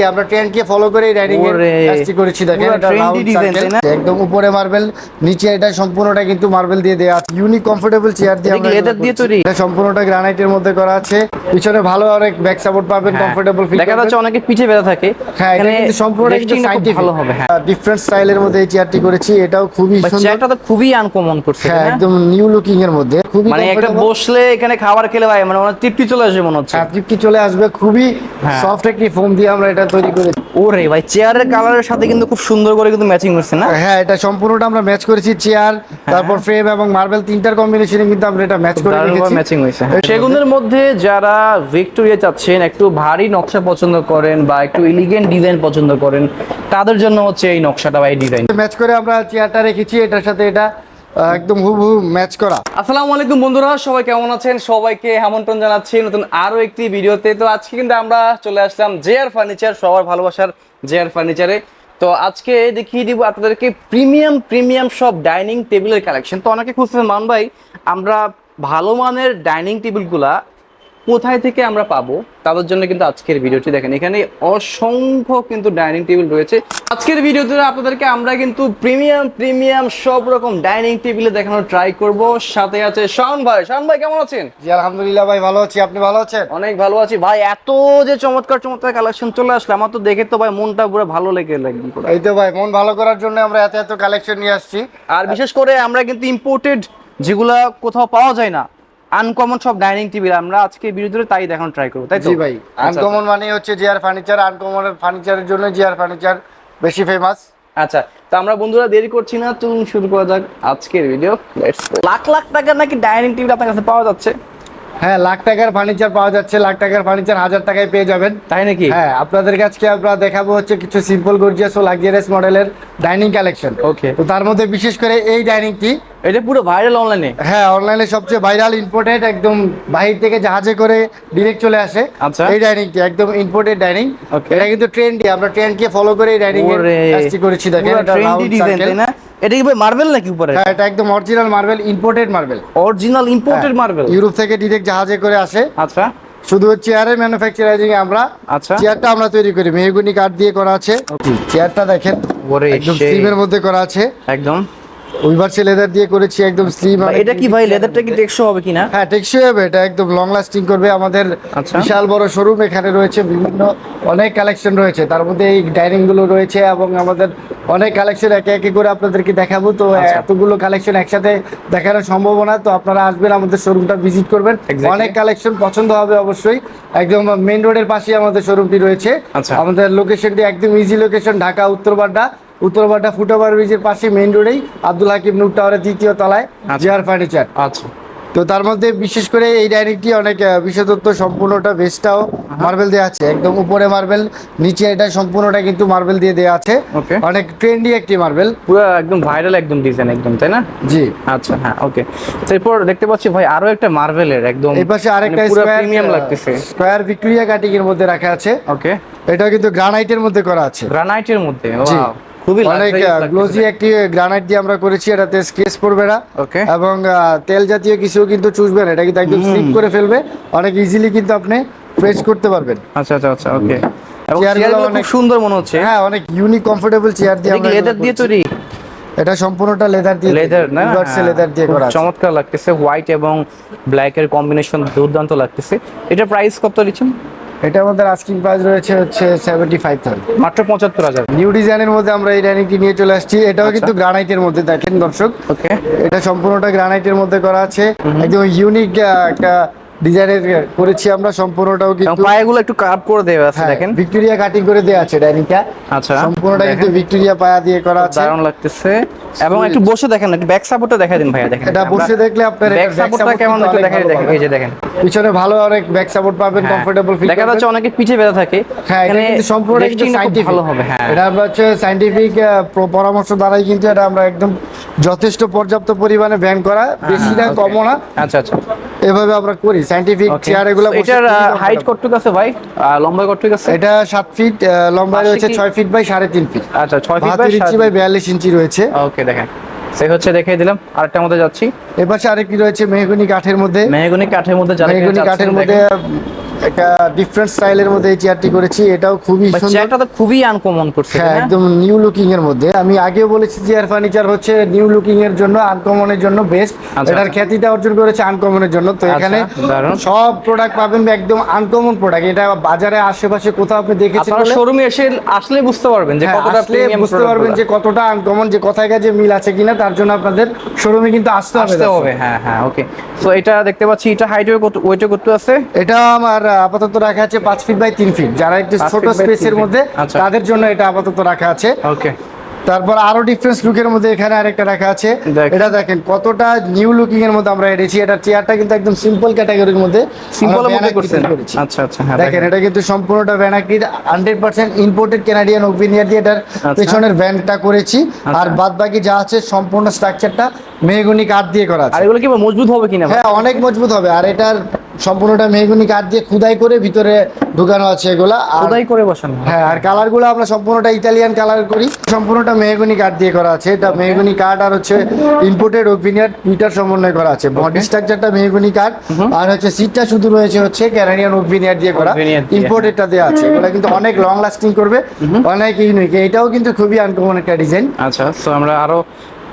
আমরা ট্রেন্ড কে ফলো করে ডাইনিং এর কাজটি করেছি দেখেন পুরো এটা trendy রাউন্ড design, তাই না? একদম উপরে মার্বেল নিচে এটা সম্পূর্ণটা কিন্তু মার্বেল দিয়ে দেওয়া আছে। ইউনিক কমফোর্টেবল চেয়ার দিয়ে আমরা leather দিয়ে তৈরি? এটা সম্পূর্ণটা গ্রানাইটের মধ্যে করা আছে। পিছনে ভালো অনেক ব্যাক সাপোর্ট পাবেন কমফোর্টেবল ফিল হ্যাঁ। দেখা যাচ্ছে অনেকে পিঠে ব্যথা থাকে। হ্যাঁ এটা কিন্তু সম্পূর্ণ কিন্তু resting টা খুব সাইন্টিফিক ভালো হবে হ্যাঁ। ডিফারেন্ট স্টাইলের মধ্যে এই চেয়ারটি করেছি। এটাও খুবই সুন্দর। চেয়ারটা তো খুবই আনকমন করছে হ্যাঁ একদম নিউ লুকিং এর মধ্যে। খুবই মানে একটা। বসলে এখানে খাবার খেলে ভাই মানে অনেক তৃপ্তি চলে আসবে মনে হচ্ছে। তৃপ্তি চলে আসবে। খুবই। সফট একটি ফোম দিয়ে আমরা এটা তৈরি করেছি ওরে ভাই চেয়ারের কালারের সাথে কিন্তু খুব সুন্দর করে কিন্তু ম্যাচিং করছে না? হ্যাঁ এটা সম্পূর্ণটা আমরা ম্যাচ করেছি চেয়ার তারপর ফ্রেম এবং মার্বেল তিনটার কম্বিনেশনে কিন্তু আমরা এটা ম্যাচ করে রেখেছি। ম্যাচিং হয়েছে। সেগুনের মধ্যে যারা ভিক্টোরিয়া চাচ্ছেন একটু ভারী নকশা পছন্দ করেন বা একটু ইলিগেন্ট ডিজাইন পছন্দ করেন তাদের জন্য হচ্ছে এই নকশাটা বা এই ডিজাইন ম্যাচ করে আমরা চেয়ারটা রেখেছি এটার সাথে এটা একদম হুবহু ম্যাচ করা। আসসালামু আলাইকুম বন্ধুরা, সবাই কেমন আছেন? সবাইকে আমন্ত্রণ জানাচ্ছি নতুন আরও একটি ভিডিওতে। তো আজকে কিন্তু আমরা চলে আসলাম জেআর ফার্নিচার সবার ভালোবাসার জেআর ফার্নিচারে তো আজকে দেখিয়ে দিব আপনাদেরকে প্রিমিয়াম প্রিমিয়াম সব ডাইনিং টেবিলের কালেকশন তো অনেকে খুঁজছেন মান ভাই, আমরা ভালো মানের ডাইনিং টেবিলগুলা কোথায় থেকে আমরা পাবো তাদের জন্য কিন্তু আজকের ভিডিওটি দেখেন। এখানে অসংখ্য কিন্তু ডাইনিং টেবিল রয়েছে। আজকের ভিডিওতে আপনাদেরকে আমরা কিন্তু প্রিমিয়াম প্রিমিয়াম সব রকম ডাইনিং টেবিলে দেখানোর ট্রাই করব। সাথে আছে শাওন ভাই। শাওন ভাই কেমন আছেন? জি আলহামদুলিল্লাহ ভাই ভালো আছি। আপনি ভালো আছেন? অনেক ভালো আছি। ভাই এত যে চমৎকার চমৎকার কালেকশন চলে আসলে আমার তো দেখে তো ভাই মনটা পুরো ভালো লেগে লাগবে এই তো ভাই মন ভালো করার জন্য আমরা এত এত কালেকশন নিয়ে আসছি। আর বিশেষ করে আমরা কিন্তু ইম্পোর্টেড যেগুলা কোথাও পাওয়া যায় না আনকমন সব ডাইনিং টেবিল আমরা আজকে ভিডিওতে তাই দেখানোর ট্রাই করব তাই তো? জি ভাই আচ্ছা, আনকমন মানে হচ্ছে জিআর ফার্নিচার আনকমন ফার্নিচারের জন্য জিআর ফার্নিচার বেশি ফেমাস আচ্ছা তো আমরা বন্ধুরা দেরি করছি না চলুন শুরু করা যাক আজকের ভিডিও লাখ লাখ টাকার নাকি ডাইনিং টেবিল আপনার কাছে পাওয়া যাচ্ছে? হ্যাঁ লাখ টাকার ফার্নিচার পাওয়া যাচ্ছে লাখ টাকার ফার্নিচার হাজার টাকায় পেয়ে যাবেন। তাই নাকি? হ্যাঁ আপনাদের কাছে আমরা দেখাবো হচ্ছে কিছু সিম্পল গর্জিয়াস ও লাক্সারিয়াস মডেলের ডাইনিং কালেকশন ওকে তো তার মধ্যে বিশেষ করে এই ডাইনিংটি এটা পুরো ভাইরাল অনলাইনে হ্যাঁ অনলাইনে সবচেয়ে ভাইরাল ইম্পোর্টেড একদম বাহির থেকে জাহাজে করে ডিরেক্ট চলে আসে। আচ্ছা। এই ডাইনিংটি একদম ইম্পোর্টেড ডাইনিং. এটা কিন্তু ট্রেন্ডি আমরা ট্রেন্ডকে ফলো করে এই ডাইনিং কাজটি করেছি দেখেন এটা ট্রেন্ডি ডিজাইন তাই না? এটা কি ভাই মার্বেল নাকি উপরে? হ্যাঁ এটা একদম original marble imported marble original imported marble Europe থেকে ডিরেক্ট জাহাজে করে আসে। আচ্ছা। শুধু চেয়ারের ম্যানুফ্যাকচারিং আমরা আচ্ছা। চেয়ারটা আমরা তৈরি করি মেহগুনি কাঠ দিয়ে করা আছে। চেয়ারটা দেখেন ওরে একদম সেই। স্লিমের মধ্যে করা আছে। একদম। উইভার্সে লেদার দিয়ে করেছি একদম স্লিম এটা কি ভাই লেদারটা কি টেকসই হবে কিনা হ্যাঁ টেকসই হবে এটা একদম লং লাস্টিং করবে আমাদের আচ্ছা। বিশাল বড় শোরুম এখানে রয়েছে বিভিন্ন অনেক কালেকশন রয়েছে তার মধ্যে এই ডাইনিংগুলো রয়েছে এবং আমাদের অনেক কালেকশন একে একে করে আপনাদেরকে দেখাবো তো আচ্ছা। এতগুলো কালেকশন একসাথে দেখানো সম্ভব না তো আপনারা আসবেন আমাদের শোরুমটা ভিজিট করবেন. অনেক কালেকশন পছন্দ হবে অবশ্যই একদম মেইন রোডের পাশে আমাদের শোরুমটি রয়েছে আচ্ছা। আমাদের লোকেশনটি একদম easy location Dhaka Uttar Badda Uttar Badda foot over ব্রিজের পাশে মেইন রোডেই আব্দুল হাকিম নূর টাওয়ারের দ্বিতীয় তলায় আচ্ছা। জিয়ার ফার্নিচার আচ্ছা। তো তার মধ্যে বিশেষ করে এই ডাইনিংটি অনেক বিশেষত্ব সম্পূর্ণটা বেসটাও মার্বেল দেওয়া আছে। একদম উপরে মার্বেল নিচে এটা সম্পূর্ণটা কিন্তু মার্বেল দিয়ে দেওয়া আছে. অনেক ট্রেন্ডি একটি মার্বেল পুরো একদম ভাইরাল একদম ডিজাইন একদম তাই না? জি। আচ্ছা হ্যাঁ ওকে এরপর দেখতে পাচ্ছি ভাই আরও একটা মার্বেলের একদম এই পাশে আরেকটা মানে পুরো প্রিমিয়াম লাগতেছে। স্কোয়ার ভিক্টোরিয়া কাটিং এর মধ্যে রাখা আছে। ওকে এটা কিন্তু গ্রানাইটের মধ্যে করা আছে। গ্রানাইটের মধ্যে জি। Wow, খুবই অনেক গ্লোজি একটি গ্রানাইট দিয়ে আমরা করেছি এটাতে স্কেচ পড়বে না। এবং তেল জাতীয় কিছু কিন্তু চুষবে না এটা কিন্তু একদম স্লিপ করে ফেলবে। অনেক ইজিলি কিন্তু আপনি করতে পারবেন। আচ্ছা আচ্ছা আচ্ছা ওকে চেয়ারগুলো চেয়ারগুলো অনেক- সুন্দর মনে হচ্ছে। হ্যাঁ অনেক ইউনিক কমফোর্টেবল চেয়ার দিয়ে আমরা লেদার দিয়ে। তৈরি? এটা সম্পূর্ণটা লেদার দিয়ে লেদার না? লেদার দিয়ে করা চমৎকার লাগতেছে হোয়াইট এবং ব্ল্যাক এর কম্বিনেশন দুর্দান্ত লাগতেছে। এটা প্রাইস কত দিচ্ছেন? এটা আমাদের আস্কিং প্রাইস রয়েছে হচ্ছে সেভেন্টি ফাইভ থাউজেন্ড মাত্র পঁচাত্তর হাজার। নিউ ডিজাইনের মধ্যে আমরা এই ডাইনিংটি নিয়ে চলে আসছি। এটাও আচ্ছা। কিন্তু গ্রানাইটের মধ্যে দেখেন দর্শক। ওকে এটা সম্পূর্ণটা গ্রানাইটের মধ্যে করা আছে। একদম ইউনিক একটা ডিজাইনের করেছি আমরা সম্পূর্ণটাও কিন্তু পায়েগুলো একটু কার্ভ করে দেওয়া আছে হ্যাঁ, দেখেন। ভিক্টোরিয়া কাটিং করে দেওয়া আছে ডাইনিংটা আচ্ছা। সম্পূর্ণটা কিন্তু ভিক্টোরিয়া পায়া দিয়ে করা আছে। দারুণ লাগতেছে। এবং একটু বসে দেখেন একটু ব্যাক সাপোর্টটা দেখা দিন ভাইয়া দেখেন এটা বসে দেখলে আপনার ব্যাক সাপোর্টটা কেমন একটু দেখা দেখেন এই যে দেখেন। পিছনে ভালো অনেক ব্যাক সাপোর্ট পাবেন হ্যাঁ। কমফোর্টেবল ফিল দেখা যাচ্ছে অনেকে পিঠে ব্যথা থাকে। হ্যাঁ এটা এখানে কিন্তু সম্পূর্ণ কিন্তু resting টা খুব সাইন্টিফিক ভালো হবে হ্যাঁ। এটা আমরা হচ্ছে সাইন্টিফিক পরামর্শ দ্বারাই কিন্তু এটা আমরা একদম যথেষ্ট পর্যাপ্ত পরিমাণে ব্যান করা। বেশি না. কমও না। আচ্ছা আচ্ছা। এভাবে আমরা করি সাইন্টিফিক চেয়ার এগুলো এটার হাইট। কতটুকু আছে ভাই? লম্বা কতটুকু আছে? এটা সাত ফিট লম্বা রয়েছে কি- ছয় ফিট বাই সাড়ে তিন ফিট আচ্ছা ছয় ফিট বাহাত্তর ইঞ্চি বাই বিয়াল্লিশ ইঞ্চি রয়েছে। ওকে দেখেন। সেই হচ্ছে দেখিয়ে দিলাম। আরেকটার মধ্যে যাচ্ছি। এপাশে আরেকটি রয়েছে মেহগুনি কাঠের মধ্যে। মেহগুনি কাঠের মধ্যে মেহগুনি কাঠের মধ্যে একটা ডিফারেন্ট স্টাইলের মধ্যে এই চেয়ারটি করেছি এটাও খুবই সুন্দর। চেয়ারটা তো খুবই আনকমন করছে হ্যাঁ একদম নিউ লুকিং এর মধ্যে। আমি আগেও বলেছি যে এয়ার ফার্নিচার হচ্ছে নিউ লুকিং এর জন্য আনকমনের জন্য বেস্ট আচ্ছা, এটার আচ্ছা। খ্যাতিটা অর্জন করেছে আনকমনের জন্য। তো আচ্ছা, এখানে সব প্রোডাক্ট পাবেন একদম আনকমন প্রোডাক্ট এটা বাজারে আশেপাশে কোথাও আপনি দেখেছেন আপনারা শোরুমে এসে আসলে বুঝতে পারবেন যে হ্যাঁ, কতটা প্রিমিয়াম বুঝতে পারবেন যে কতটা আনকমন যে কথায় কাজে মিল আছে কিনা তার জন্য আপনাদের শোরুমে কিন্তু আসতে হবে আসতে হবে হ্যাঁ হ্যাঁ ওকে তো এটা দেখতে পাচ্ছি এটা হাইট ওয়েটে কত আছে? এটা আমার আপাতত রাখা আছে পাঁচ ফিট বাই তিন ফিট যারা একটু ছোট স্পেসের মধ্যে আচ্ছা। তাদের জন্য এটা আপাতত রাখা আছে। ওকে তারপর আরও ডিফারেন্স লুকের মধ্যে এখানে আরেকটা রাখা আছে। এটা দেখেন কতটা নিউ লুকিং এর মধ্যে আমরা এনেছি। এটা চেয়ারটা কিন্তু একদম সিম্পল ক্যাটাগরির মধ্যে সিম্পলের আমরা মধ্যে করছেন। আচ্ছা আচ্ছা হ্যাঁ দেখেন এটা কিন্তু সম্পূর্ণটা ভ্যানাকির হান্ড্রেড পার্সেন্ট ইম্পোর্টেড কেনাডিয়ান ওভিনিয়ার দিয়ে এটার আচ্ছা। পেছনের ভ্যানটা করেছি। আর আচ্ছা। বাদ বাকি যা আছে সম্পূর্ণ স্ট্রাকচারটা মেহগুনি কাঠ দিয়ে করা আছে। আর এগুলো কি মজবুত হবে কিনা? হ্যাঁ অনেক মজবুত হবে। আর এটার সম্পূর্ণটা মেহগুনি কাঠ দিয়ে খুদাই করে ভিতরে ঢুকানো আছে এগুলা। খোদাই করে বসানো হ্যাঁ। আর কালারগুলো আমরা সম্পূর্ণটা ইতালিয়ান কালার করি। সম্পূর্ণটা মেহগুনি কাঠ দিয়ে করা আছে। এটা মেহগুনি কাঠ আর হচ্ছে ইম্পোর্টেড ওপিনিয়ন দুইটার সমন্বয় করা আছে। বডি স্ট্রাকচারটা মেহগুনি কাঠ। আর হচ্ছে সিটটা শুধু রয়েছে হচ্ছে ক্যানাডিয়ান ওপিনিয়ন দিয়ে করা। ইম্পোর্টেডটা দেওয়া আছে। এগুলো কিন্তু অনেক লং লাস্টিং করবে অনেক ইউনিক এটাও কিন্তু খুবই আনকমন একটা ডিজাইন আচ্ছা তো আমরা আরও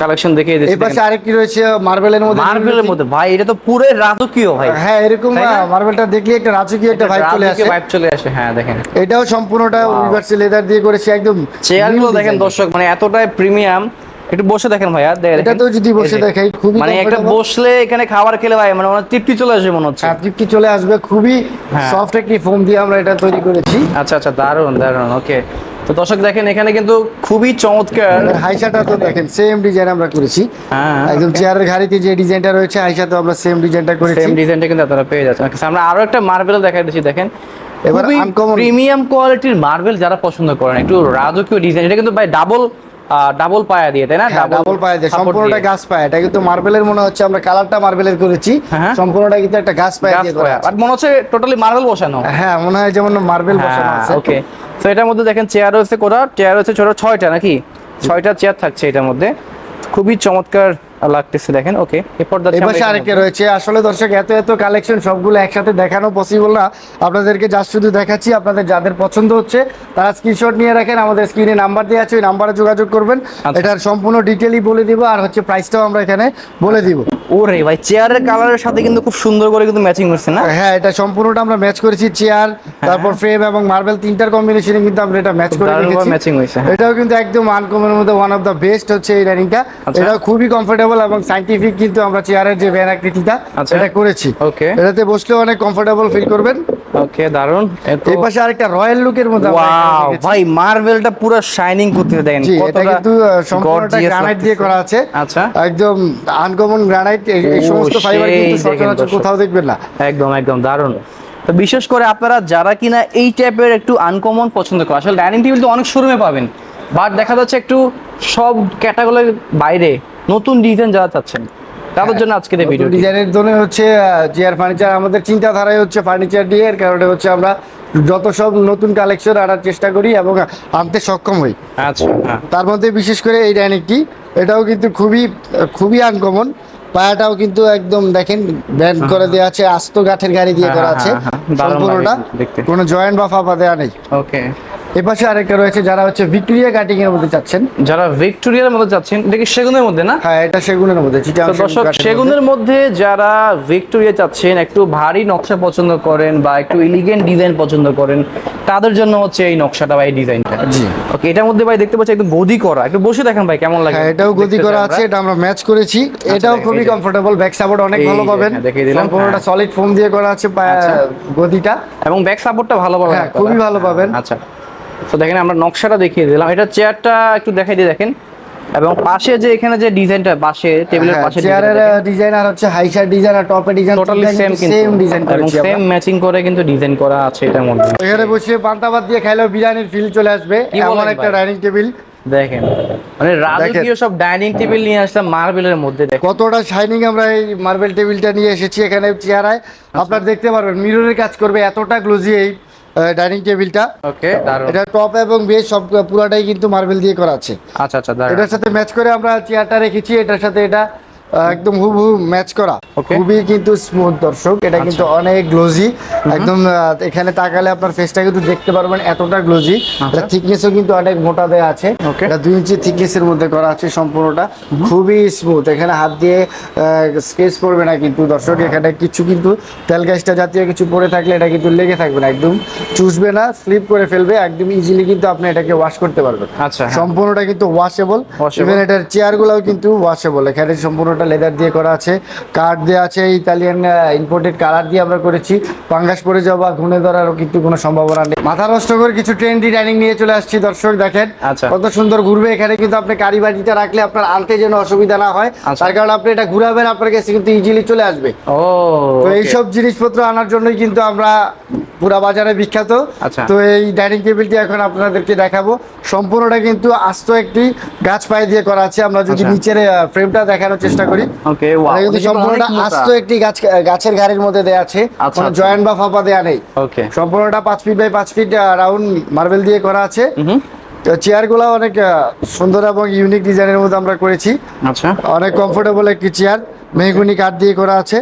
কালেকশন দেখিয়ে এই দিচ্ছি পাশে আরেকটি রয়েছে মার্বেলের মধ্যে। মার্বেলের মধ্যে। ভাই এটা তো পুরো রাজকীয় ভাই। হ্যাঁ এরকম মার্বেলটা দেখলে একটা রাজকীয় একটা ভাইব চলে আসে। ভাইব চলে আসে। হ্যাঁ দেখেন। এটাও সম্পূর্ণটা ইউনিভার্সাল লেদার দিয়ে করেছে একদম চেয়ারগুলো দেখেন দর্শক মানে এতটাই প্রিমিয়াম একটু বসে দেখেন ভাইয়া দেখেন। এটাতেও যদি বসে। দেখাই খুবই মানে একটা বসলে এখানে খাবার খেলে ভাই মানে আমার তৃপ্তি চলে আসবে মনে হচ্ছে। হ্যাঁ, তৃপ্তি চলে আসবে খুবই হ্যাঁ। সফট একটি ফোম দিয়ে আমরা এটা তৈরি করেছি। আচ্ছা আচ্ছা দারুণ দারুণ ওকে তো দর্শক দেখেন এখানে কিন্তু খুবই চমৎকার। হাইসাটা তো দেখেন সেম ডিজাইন আমরা করেছি। হ্যাঁ একদম চেয়ারের ঘাড়িতে যে ডিজাইনটা রয়েছে হাইসাতে আমরা সেম ডিজাইনটা করেছি। সেম ডিজাইনটা কিন্তু আপনারা পেয়ে যাচ্ছেন। আমরা আরও একটা মার্বেল দেখাই দিচ্ছি দেখেন। এবার প্রিমিয়াম কোয়ালিটির মার্বেল যারা পছন্দ করেন একটু রাজকীয় ডিজাইন এটা কিন্তু ভাই ডাবল ডাবল পায়া দিয়ে তাই না? ডাবল পায়া দিয়ে সম্পূর্ণটা গাছ পায়া। এটা কিন্তু মার্বেলের মনে হচ্ছে আমরা কালারটা মার্বেলের করেছি। হ্যাঁ। সম্পূর্ণটা কিন্তু একটা গাছ পায়া দিয়ে করা। আর মনে হচ্ছে টোটালি মার্বেল বসানো। হ্যাঁ মনে হয় যেমন মার্বেল বসানো আছে। ওকে তো এটার মধ্যে দেখেন চেয়ার রয়েছে কোটা চেয়ার রয়েছে ছোট ছয়টা নাকি? ছয়টা চেয়ার থাকছে এটার মধ্যে। খুবই চমৎকার লাগতেছে দেখেন ওকে এরপর পাশে আরেকটা রয়েছে। আসলে দর্শক এত এত কালেকশন সবগুলো একসাথে দেখানো পসিবল না। আপনাদেরকে জাস্ট শুধু দেখাচ্ছি আপনাদের যাদের পছন্দ হচ্ছে তারা স্ক্রিনশট নিয়ে রাখেন। আমাদের স্ক্রিনে নাম্বার দেওয়া আছে ওই নাম্বারে যোগাযোগ করবেন। আচ্ছা। এটার সম্পূর্ণ ডিটেলই বলে দিব আর হচ্ছে প্রাইসটাও আমরা এখানে বলে দিব। ওরে ভাই চেয়ারের কালারের সাথে কিন্তু খুব সুন্দর করে কিন্তু ম্যাচিং করছে না? হ্যাঁ এটা সম্পূর্ণটা আমরা ম্যাচ করেছি চেয়ার তারপর ফ্রেম এবং মার্বেল তিনটার কম্বিনেশনে কিন্তু আমরা এটা ম্যাচ করে রেখেছি। ম্যাচিং হয়েছে হ্যাঁ। এটাও কিন্তু একদম আনকমনের মধ্যে ওয়ান অফ দ্য বেস্ট হচ্ছে এই ডাইনিংটা এটা এটাও খুবই কমফোর্টেবল এবং সাইন্টিফিক কিন্তু আমরা চেয়ারের যে ভ্যান আকৃতিটা আচ্ছা। এটা করেছি। ওকে এটাতে বসলেও অনেক কমফোর্টেবল ফিল করবেন। ওকে এত এই পাশে আরেকটা রয়্যাল লুকের মধ্যে ওয়াও ভাই মার্বেলটা পুরো শাইনিং করতে দেখেন এটা কিন্তু সম্পূর্ণটা গ্রানাইট দিয়ে করা আছে। আচ্ছা। একদম আনকমন গ্রানাইট এই সমস্ত ফাইবার কিন্তু সচরাচর কোথাও দেখবেন না। একদম একদম দারুণ। তো বিশেষ করে আপনারা যারা কিনা এই টাইপের একটু আনকমন পছন্দ করেন আসলে ডাইনিং টেবিল তো অনেক শোরুমে পাবেন বাট দেখা যাচ্ছে একটু সব ক্যাটাগরির বাইরে নতুন ডিজাইন যারা চাচ্ছেন তাদের জন্য আজকের এই ভিডিও ডিজাইনের জন্য হচ্ছে চেয়ার ফার্নিচার আমাদের চিন্তাধারায় হচ্ছে ফার্নিচার দিয়ে এর কারণে হচ্ছে আমরা যত সব নতুন কালেকশন আনার চেষ্টা করি এবং আনতে সক্ষম হই। আচ্ছা হ্যাঁ। তার মধ্যে বিশেষ করে এই ডাইনিংটি এটাও কিন্তু খুবই খুবই আনকমন পায়াটাও কিন্তু একদম দেখেন ব্যান্ড করে দেওয়া আছে আস্ত গাঠের গাড়ি দিয়ে হ্যাঁ, করা হ্যাঁ, আছে। হ্যাঁ, হ্যাঁ, সম্পূর্ণটা কোনো জয়েন্ট বা ফাঁপা দেওয়া নেই। ওকে এপাশে আরেকটা রয়েছে যারা হচ্ছে ভিক্টোরিয়া কাটিং এর মধ্যে চাচ্ছেন যারা ভিক্টোরিয়ার মধ্যে যাচ্ছেন এটা কি সেগুনের মধ্যে না? হ্যাঁ এটা সেগুনের মধ্যে দর্শক সেগুনের মধ্যে। যারা ভিক্টোরিয়া চাচ্ছেন একটু ভারী নকশা পছন্দ করেন বা একটু এলিগেন্ট ডিজাইন পছন্দ করেন তাদের জন্য হচ্ছে এই নকশাটা বা এই ডিজাইনটা জি। ওকে এটার মধ্যে ভাই দেখতে পাচ্ছি একটু গদি করা। একটু বসে দেখেন ভাই কেমন লাগে? হ্যাঁ এটাও গদি করা আছে এটা আমরা ম্যাচ করেছি। এটাও খুবই কমফোর্টেবল ব্যাক সাপোর্ট অনেক ভালো পাবেন। হ্যাঁ, দেখিয়ে দিলাম, হ্যাঁ। সলিড ফোম দিয়ে করা আছে আচ্ছা। গদিটা। এবং ব্যাক সাপোর্টটা ভালো পাবেন হ্যাঁ, খুবই ভালো পাবেন। আচ্ছা। তো দেখেন আমরা নকশাটা দেখিয়ে দিলাম। এটা চেয়ারটা একটু দেখাই দিয়ে দেখেন। এবং পাশে যে এখানে যে ডিজাইনটা পাশে টেবিলের পাশে চেয়ারের ডিজাইন আর হচ্ছে হাইসার ডিজাইন আর টপের ডিজাইন টোটালি সেম কিন্তু সেম ডিজাইন এবং করেছি সেম ম্যাচিং করে কিন্তু ডিজাইন করা আছে এটার মধ্যে। এখানে বসে পান্তা ভাত দিয়ে খাইলেও বিরিয়ানির ফিল চলে আসবে। এমন একটা ডাইনিং টেবিল দেখেন। মানে রাজকীয় সব ডাইনিং টেবিল নিয়ে আসলাম মার্বেলের মধ্যে দেখেন। কতটা শাইনিং আমরা এই মার্বেল টেবিলটা নিয়ে এসেছি এখানে চেয়ারায় আচ্ছা। আপনারা দেখতে পারবেন মিররের কাজ করবে এতটা গ্লোজি এই। ডাইনিং টেবিলটা ওকে দারুণ এটা টপ এবং বেস সব পুরাটাই কিন্তু মার্বেল দিয়ে করা আছে। আচ্ছা আচ্ছা দারুণ এটার সাথে ম্যাচ করে আমরা চেয়ারটা রেখেছি এটার সাথে এটা একদম হুবহু ম্যাচ করা। খুবই কিন্তু স্মুথ দর্শক। এটা কিন্তু অনেক গ্লোজি একদম এখানে তাকালে আপনার ফেসটা কিন্তু দেখতে পারবেন এতটা গ্লোজি এটা থিকনেসও কিন্তু অনেক মোটা দেয়া আছে। এটা দুই ইঞ্চি থিকনেসের মধ্যে করা আছে সম্পূর্ণটা। খুবই স্মুথ এখানে হাত দিয়ে স্কেচ পড়বে না কিন্তু দর্শক। এখানে কিছু কিন্তু তেল গ্যাসটা জাতীয় কিছু পরে থাকলে এটা কিন্তু লেগে থাকবে না। একদম চুষবে না স্লিপ করে ফেলবে। একদম ইজিলি কিন্তু আপনি এটাকে ওয়াশ করতে পারবেন। আচ্ছা, হ্যাঁ। সম্পূর্ণটা কিন্তু ওয়াশেবল। ইভেন এটার চেয়ারগুলোও কিন্তু ওয়াশেবল এখানে সম্পূর্ণটা লেদার দিয়ে করা আছে। কাঠ দেওয়া আছে ইতালিয়ান ইম্পোর্টেড কালার দিয়ে আমরা করেছি। পাঙ্গাস পরে যাওয়া বা ঘুনে ধরারও কিন্তু কোনো সম্ভাবনা নেই। মাথা নষ্ট করে কিছু ট্রেন্ডি ডাইনিং নিয়ে চলে আসছি দর্শক দেখেন। আচ্ছা। কত সুন্দর ঘুরবে এখানে কিন্তু আপনি কারি বাটিটা রাখলে আপনার আনতে যেন অসুবিধা না হয়। আচ্ছা। তার কারণে আপনি এটা ঘুরাবেন আপনার কাছে কিন্তু ইজিলি চলে আসবে। ও তো এইসব জিনিসপত্র আনার জন্যই কিন্তু আমরা পুরা বাজারে বিখ্যাত। আচ্ছা। তো এই ডাইনিং টেবিলটি এখন আপনাদেরকে দেখাবো। সম্পূর্ণটা কিন্তু আস্ত একটি গাছ পায়ে দিয়ে করা আছে। আমরা যদি আচ্ছা। নিচের ফ্রেমটা দেখানোর চেষ্টা করি। কিন্তু সম্পূর্ণটা আস্ত একটি গাছ গাছের ঘাড়ির মধ্যে দেয়া আছে। আচ্ছা, কোনো। জয়েন্ট বা ফাঁপা দেয়া নেই। সম্পূর্ণটা পাঁচ ফিট বাই পাঁচ ফিট রাউন্ড মার্বেল দিয়ে করা আছে। হুম তো চেয়ারগুলো অনেক সুন্দর এবং ইউনিক ডিজাইনের মধ্যে আমরা করেছি। আচ্ছা। অনেক কমফোর্টেবল একটি চেয়ার মেহগুনি কাঠ দিয়ে করা আছে।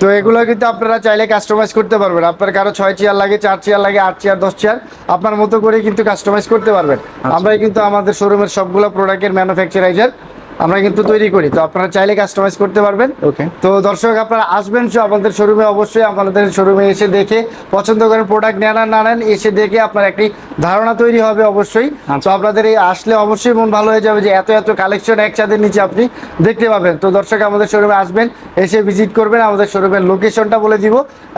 তো এগুলো কিন্তু আপনারা চাইলে কাস্টমাইজ করতে পারবেন। আপনার কারও ছয় চেয়ার লাগে চার চেয়ার লাগে আট চেয়ার দশ চেয়ার আপনার মতো করে কিন্তু কাস্টমাইজ করতে পারবেন। আমরাই কিন্তু আমাদের শোরুমের সবগুলো প্রোডাক্টের ম্যানুফ্যাকচারাইজার আমরা কিন্তু তৈরি করি। তো আপনারা চাইলে কাস্টমাইজ করতে পারবেন। ওকে তো দর্শক আপনারা আসবেন সো আমাদের শোরুমে অবশ্যই আমাদের শোরুমে এসে দেখে পছন্দ করেন প্রোডাক্ট নেন আর না নেন এসে দেখে আপনার একটি ধারণা তৈরি হবে অবশ্যই। তো আপনাদের এই আসলে অবশ্যই মন ভালো হয়ে যাবে যে এত এত কালেকশন একসাথে নিচে আপনি দেখতে পাবেন। তো দর্শক আমাদের শোরুমে আসবেন এসে ভিজিট করবেন। আমাদের শোরুমের লোকেশনটা বলে দিব।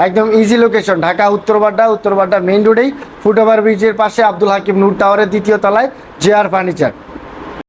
একদম easy location Dhaka Uttar Badda Uttar Badda main রোডেই foot over ব্রিজের পাশে আব্দুল হাকিম নূর টাওয়ারের দ্বিতীয় তলায় জে আর ফার্নিচার